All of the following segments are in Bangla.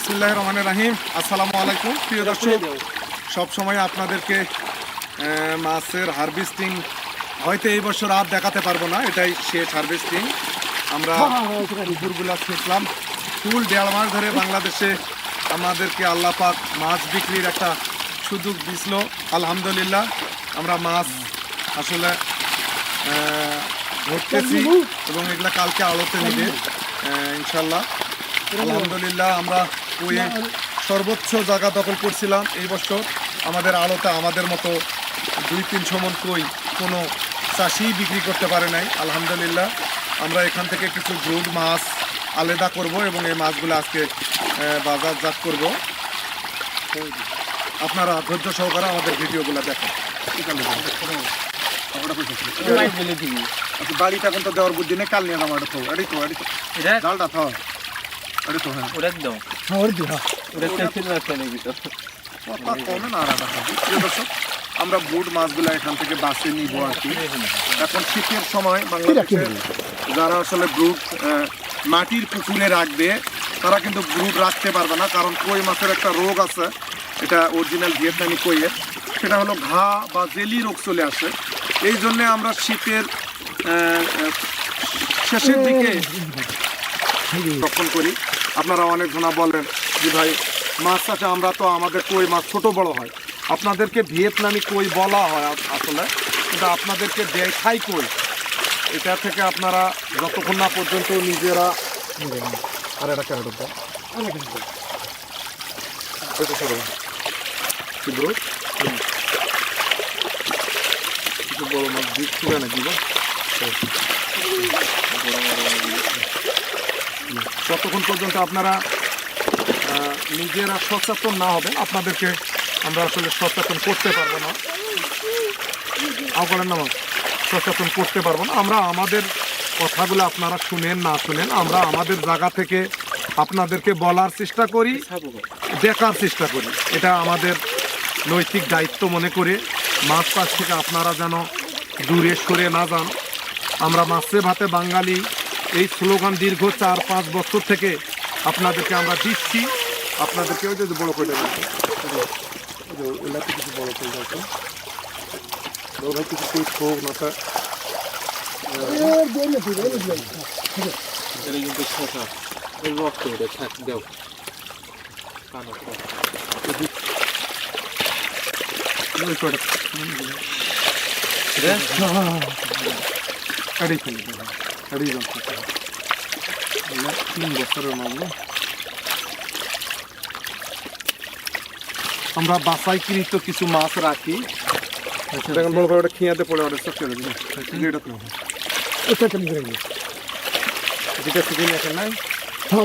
বিসমুল্লাহ রহমান রাহিম। আসসালামু আলাইকুম। প্রিয় দর্শক সব সময় আপনাদেরকে মাছের হারভেস্টিং হয়তো এই বছর আর দেখাতে পারব না এটাই শেষ হারভেস্টিং। আমরা পুকুরগুলা ছেঁচলাম ফুল দেড় মাস ধরে বাংলাদেশে আমাদেরকে আল্লাহ পাক মাছ বিক্রির একটা সুযোগ দিছিল। আলহামদুলিল্লাহ আমরা মাছ আসলে ধরতেছি এবং এগুলা কালকে আলোতে নিবে ইনশাল্লাহ আলহামদুলিল্লাহ আমরা ওই সর্বোচ্চ জায়গা দখল করছিলাম এই বছর। আমাদের আলোতে আমাদের মতো দুই তিনশো মন কই কোনো চাষি বিক্রি করতে পারে নাই আলহামদুলিল্লাহ। আমরা এখান থেকে কিছু ব্রুড মাছ আলাদা করব এবং এই মাছগুলো আজকে বাজারজাত করব। আপনারা ধৈর্য সহকারে আমাদের ভিডিওগুলো দেখেন। আচ্ছা, বাড়িটা এখন তো দেওয়ার বুদ্ধি নেই কাল নিয়ে আমার তো এটাই তো এটাই তো। এটা? ডালটা তো। তো হ্যাঁ ওরা দাও ওরা চেষ্টা না চলে ভিতর কথা কমে না আর একটা কথা। প্রিয় দর্শক, আমরা বুট মাছগুলো এখান থেকে বাসে নিব আর কি। এখন শীতের সময় বাংলাদেশে যারা আসলে ব্রুট মাটির পুকুরে রাখবে তারা কিন্তু ব্রুট রাখতে পারবে না কারণ কই মাছের একটা রোগ আছে। এটা অরিজিনাল ভিয়েতনামি কইয়ের সেটা হলো ঘা বা জেলি রোগ চলে আসে। এই জন্যে আমরা শীতের শেষের দিকে রক্ষণ করি। আপনারা অনেক জনা বলেন যে ভাই মাছ চাষে আমরা তো আমাদের কই মাছ ছোট বড় হয়। আপনাদেরকে ভিয়েতনামি কই বলা হয় আসলে কিন্তু আপনাদেরকে দেখাই কই। এটা থেকে আপনারা যতক্ষণ না পর্যন্ত নিজেরা আর একটা ক্যারেট দাও ওইটা সরো না। কি হুম। কিছু বড় মাছ দিক তুলে ততক্ষণ পর্যন্ত আপনারা নিজেরা সচেতন না হবেন, আপনাদেরকে আমরা আসলে সচেতন করতে পারব না। আউকালের নামাজ সচেতন করতে পারব না। আমরা আমাদের কথাগুলো আপনারা শুনেন, না শুনেন, আমরা আমাদের জায়গা থেকে আপনাদেরকে বলার চেষ্টা করি, দেখার চেষ্টা করি। এটা আমাদের নৈতিক দায়িত্ব মনে করে মাছ চাষ থেকে আপনারা যেন দূরে সরে না যান। আমরা মাছে ভাতে বাঙালি এই স্লোগান দীর্ঘ চার পাঁচ বছর থেকে আপনাদেরকে আমরা দিচ্ছি আপনাদেরকে ওই যে বড় করে দেবেন কিছু বড় করে বড় ভাই কিছু পিস হোক না স্যার কিন্তু শশা এই রক্ত এটা থাক দাও কানো ওই করে এটা কাড়ি ফেলে দেবেন কাড়ি যন্ত্র তিন বছরের মামলা আমরা বাসাইকৃত কিছু মাছ রাখি। দেখেন বড় বড় খিয়াতে পড়ে ওটা সব চলে যাবে এটা তো এটা কেমন করে যেটা শুধু নিয়ে নাই? হ্যাঁ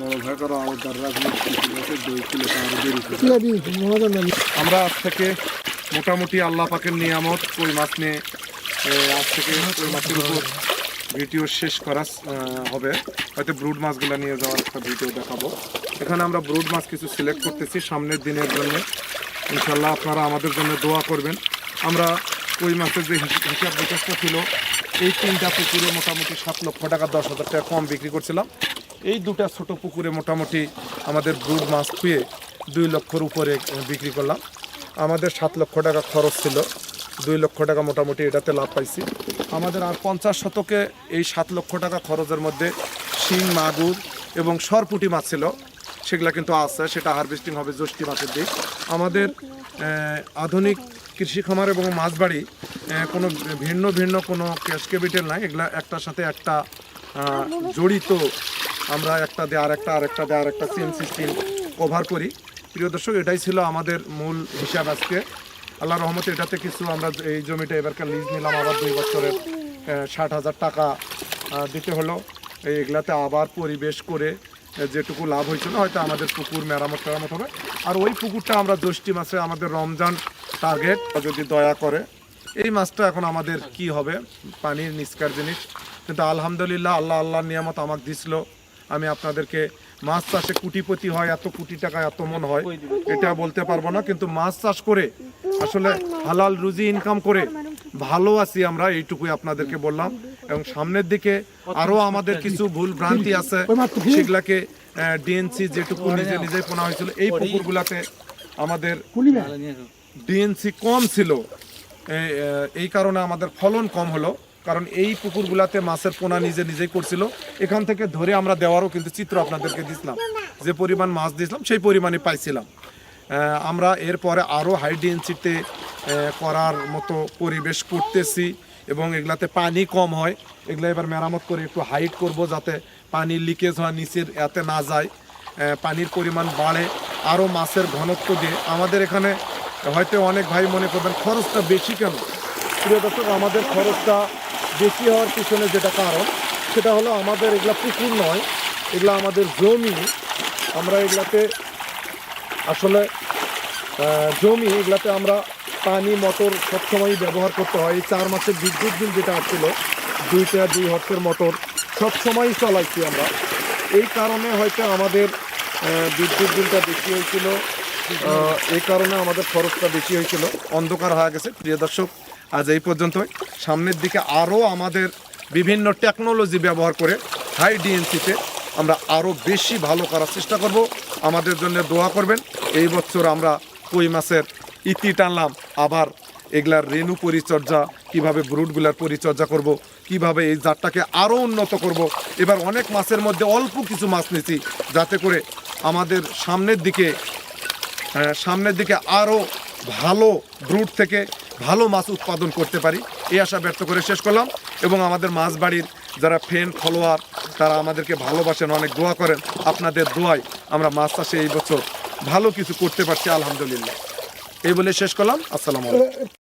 আমরা আজ থেকে মোটামুটি আল্লাহ পাকের নিয়ামত কই মাছ নিয়ে আজ থেকে কই মাছের উপর ভিডিও শেষ করা হবে। হয়তো ব্রুড মাছগুলো নিয়ে যাওয়ার একটা ভিডিও দেখাবো। এখানে আমরা ব্রুড মাছ কিছু সিলেক্ট করতেছি সামনের দিনের জন্য। ইনশাল্লাহ আপনারা আমাদের জন্য দোয়া করবেন। আমরা কই মাছের যে হিস- হিসাব বিকাশটা ছিল, এই তিনটা পুকুরে মোটামুটি সাত লক্ষ টাকা, দশ হাজার টাকা কম বিক্রি করছিলাম। এই দুটা ছোট পুকুরে মোটামুটি আমাদের ব্রুড মাছ খুঁয়ে দুই লক্ষর উপরে বিক্রি করলাম। আমাদের সাত লক্ষ টাকা খরচ ছিল। দুই লক্ষ টাকা মোটামুটি এটাতে লাভ পাইছি। আমাদের আর পঞ্চাশ শতকে এই সাত লক্ষ টাকা খরচের মধ্যে শিং, মাগুর এবং সরপুটি মাছ ছিল। সেগুলো কিন্তু আছে, সেটা হারভেস্টিং হবে জ্যৈষ্ঠী মাসের দিক। আমাদের আধুনিক কৃষি খামার এবং মাছ বাড়ি কোনো ভিন্ন ভিন্ন কোনো ক্যাশ ক্যাপিটাল নাই। এগুলা একটার সাথে একটা জড়িত আমরা একটা দিয়ে আর একটা আর একটা দিয়ে আর একটা সেম সিস্টেম কভার করি। প্রিয় দর্শক, এটাই ছিল আমাদের মূল হিসাব আজকে। আল্লাহ রহমতে এটাতে কিছু আমরা এই জমিটা এবারকার লিজ নিলাম, আবার দুই বছরের ষাট হাজার টাকা দিতে হলো। এগুলাতে আবার পরিবেশ করে যেটুকু লাভ হয়েছিল হয়তো আমাদের পুকুর মেরামত টেরামত হবে। আর ওই পুকুরটা আমরা জ্যৈষ্ঠী মাসে আমাদের রমজান টার্গেট যদি দয়া করে। এই মাছটা এখন আমাদের কি হবে? পানির নিষ্কার জিনিস। কিন্তু আলহামদুলিল্লাহ, আল্লাহ আল্লাহর নিয়ামত আমাকে দিছিল। আমি আপনাদেরকে মাছ চাষে কোটিপতি হয় এত কোটি টাকা এত মন হয় এটা বলতে পারব না কিন্তু মাছ চাষ করে আসলে হালাল রুজি ইনকাম করে ভালো আছি আমরা এইটুকুই আপনাদেরকে বললাম। এবং সামনের দিকে আরও আমাদের কিছু ভুল ভ্রান্তি আছে সেগুলাকে ডিএনসি যেটুকু নিজে নিজে পোনা হয়েছিল এই পুকুরগুলাতে আমাদের ডিএনসি কম ছিল এই কারণে আমাদের ফলন কম হলো। কারণ এই পুকুরগুলাতে মাছের পোনা নিজে নিজেই করছিল। এখান থেকে ধরে আমরা দেওয়ারও কিন্তু চিত্র আপনাদেরকে দিছিলাম। যে পরিমাণ মাছ দিয়েছিলাম, সেই পরিমাণে পাইছিলাম। আমরা এরপরে আরও হাই ডিএনসিতে করার মতো পরিবেশ করতেছি এবং এগুলাতে পানি কম হয়। এগুলো এবার মেরামত করে একটু হাইট করব যাতে পানি লিকেজ হয়, নিচের এতে না যায়। পানির পরিমাণ বাড়ে, আরও মাছের ঘনত্ব দিয়ে আমাদের এখানে হয়তো অনেক ভাই মনে করবেন, খরচটা বেশি কেন? প্রিয় দর্শক, আমাদের খরচটা বেশি হওয়ার পিছনে যেটা কারণ, সেটা হলো আমাদের এগুলা পুকুর নয়, এগুলা আমাদের জমি। আমরা এগুলাতে আসলে জমি, এগুলাতে আমরা পানি, মোটর সবসময়ই ব্যবহার করতে হয়। এই চার মাসের বিদ্যুৎ বিল যেটা আসছিল, দুইটা, দুই হর্সের মোটর সবসময়ই চালাইছি আমরা। এই কারণে হয়তো আমাদের বিদ্যুৎ বিলটা বেশি হয়েছিল। এই কারণে আমাদের খরচটা বেশি হয়েছিল। অন্ধকার হয়ে গেছে। প্রিয় দর্শক আজ এই পর্যন্তই। সামনের দিকে আরও আমাদের বিভিন্ন টেকনোলজি ব্যবহার করে হাই ডিএনসিতে আমরা আরও বেশি ভালো করার চেষ্টা করব। আমাদের জন্য দোয়া করবেন। এই বছর আমরা কই মাছের ইতি টানলাম। আবার এগুলার রেণু পরিচর্যা, কীভাবে ব্রুডগুলার পরিচর্যা করব, কীভাবে এই জাতটাকে আরও উন্নত করব। এবার অনেক মাছের মধ্যে অল্প কিছু মাছ নিয়েছি, যাতে করে আমাদের সামনের দিকে সামনের দিকে আরও ভালো ব্রুট থেকে ভালো মাছ উৎপাদন করতে পারি। এই আশা ব্যর্থ করে শেষ করলাম। এবং আমাদের মাছ বাড়ির যারা ফ্রেন্ড ফলোয়ার তারা আমাদেরকে ভালোবাসেন, অনেক দোয়া করেন। আপনাদের দোয়ায় আমরা মাছ চাষে এই বছর ভালো কিছু করতে পারছি, আলহামদুলিল্লাহ। এই বলে শেষ করলাম। আসসালামু আলাইকুম।